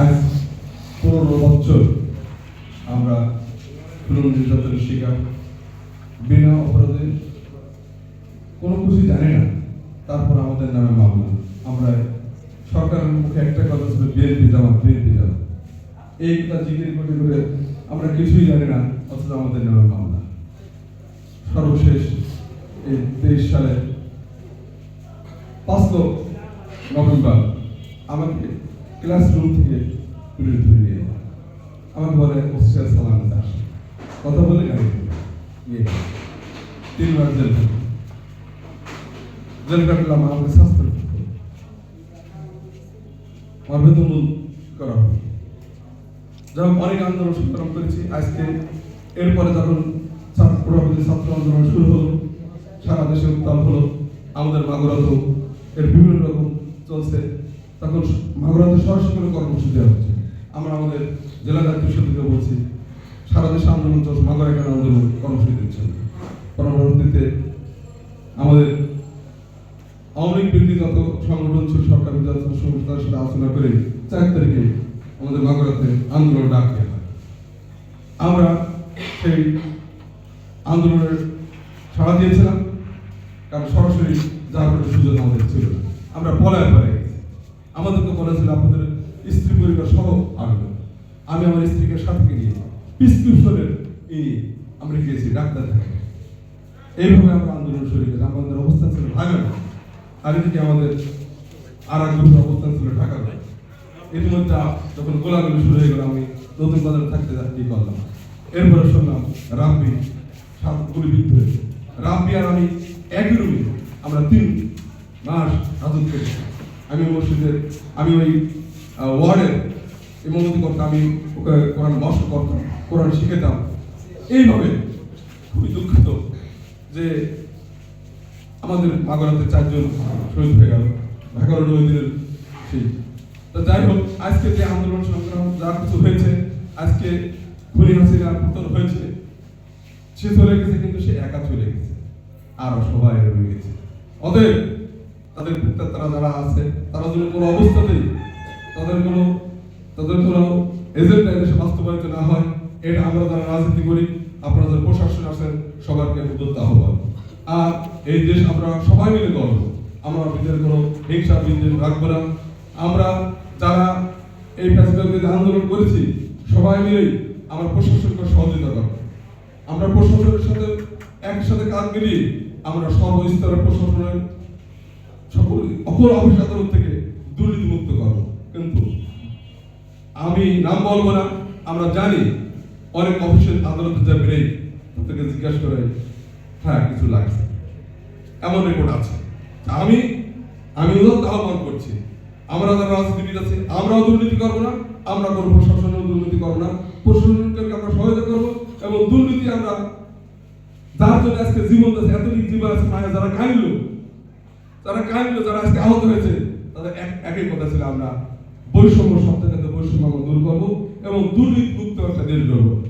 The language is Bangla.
আজ পনেরো বছর আমরা তরুণ নির্যাতনের শিকার। বিনা অপরাধে কোনো কিছু জানি না, তারপর আমাদের নামে মামলা। আমরা সরকারের মুখে একটা কথা ছিল বিএনপি জামাত বিএনপি জামাত। এই কথা জিজ্ঞেস করে করে আমরা কিছুই জানি না, অথচ আমাদের নামে মামলা। সর্বশেষ এই তেইশ সালে পাঁচ নভেম্বর আমাকে ক্লাসরুম থেকে পুলিশ ধরে নিয়ে। আমাকে বলে, অফিসার সালাম দাস কথা বলে গাড়ি গিয়ে তিনবার জেল জেল কাটলাম আমাকে শাস্তি আমার বেতন করা হবে যখন অনেক আন্দোলন সংগ্রাম করেছি, আজকে এরপরে যখন প্রভাবিত ছাত্র আন্দোলন শুরু হলো, সারা দেশে উত্তাল হলো। আমাদের মাগুরাতেও এর বিভিন্ন রকম চলছে। তখন মাগুরাতে সরাসরি কোনো কর্মসূচি দেওয়া হচ্ছে আমরা আমাদের জেলা দায়িত্ব সমিতিকে বলছি, সারা দেশে আন্দোলন চলছে, মাগুরা কেন আন্দোলন কর্মসূচি দিচ্ছে। পরবর্তীতে আমাদের আওয়ামী লীগ বিরোধী যত সংগঠন ছিল সরকারি যত সংস্থার সাথে আলোচনা করে চার তারিখে আমাদের মাগুরাতে আন্দোলন ডাক দেওয়া হয়। আমরা সেই আন্দোলনের সাড়া দিয়েছিলাম, কারণ সরাসরি কোনো সুযোগ আমাদের ছিল আমরা পলায় পরে আমাদেরকে বলেছিল, আপনাদের স্ত্রী পরিবার সহ আসবে আমি আমার স্ত্রীকে সাথে নিয়ে প্রিসক্রিপশনের ই নিয়ে আমরা গিয়েছি ডাক্তার এইভাবে আমরা আন্দোলন শুরু করেছি। আমাদের অবস্থান ছিল ঢাকা আর এদিকে আমাদের আর এক গ্রুপের অবস্থান ছিল ঢাকা ইতিমধ্যে যখন গোলাগুলি শুরু হয়ে গেল, আমি নতুন বাজারে থাকতে থাকতে করলাম? এরপরে শুনলাম, রাব্বি সাত গুলিবিদ্ধ হয়েছে। রাব্বি আর আমি একই রুমে। আমরা তিন মাস হাজত করেছি আমি মসজিদের আমি ওই ওয়ার্ডের ইমামতি করতাম, আমি ওকে কোরআন বর্ষ করতাম, কোরআন শিখেতাম এইভাবে খুবই দুঃখিত যে আমাদের মাগরাতে চারজন শহীদ হয়ে গেল ঢাকার নদীর সেই। তো যাই হোক, আজকে যে আন্দোলন সংগ্রাম যা কিছু হয়েছে, আজকে খুনি হাসিনার পতন হয়েছে, সে চলে গেছে, কিন্তু সে একা চলে গেছে, আরও সবাই রয়ে গেছে। অতএব তাদের তারা যারা আছে, তারা যদি কোনো অবস্থাতেই তাদের কোনো তাদের কোনো এজেন্ডা দেশে বাস্তবায়িত না হয়, এটা আমরা যারা রাজনীতি করি, আপনারা যারা প্রশাসন আছেন, সবাইকে উদ্যোক্তা আহ্বান। আর এই দেশ আমরা সবাই মিলে করব আমরা নিজের কোনো হিংসা বিদ্বেষ রাখব না। আমরা যারা এই বিরুদ্ধে আন্দোলন করেছি, সবাই মিলেই আমরা প্রশাসনকে সহযোগিতা করব। আমরা প্রশাসনের সাথে একসাথে কাজ মিলিয়ে আমরা সর্বস্তরের প্রশাসনের সকল অপর আদালত থেকে দুর্নীতি মুক্ত করব কিন্তু আমি নাম বলব না, আমরা জানি অনেক অফিসের আদালতে যা বেড়ে তাদেরকে জিজ্ঞাসা করে হ্যাঁ কিছু লাগছে। এমন রেকর্ড আছে। আমি আমি উদাহরণ আহ্বান করছি। আমরা যারা রাজনীতিবিদ আছি, আমরাও দুর্নীতি করব না, আমরা কোনো প্রশাসনেও দুর্নীতি করব না। প্রশাসনকে আমরা সহায়তা করব এবং দুর্নীতি আমরা, যার জন্য আজকে জীবন আছে এতদিন জীবন আছে যারা কাঁদলো যারা কাঁদলো যারা আজকে আহত হয়েছে, তাদের এক- একই কথা ছিল, আমরা বৈষম্য সব থেকে বৈষম্য আমরা দূর করব এবং দুর্নীতি মুক্ত একটা দেশ গড়বো।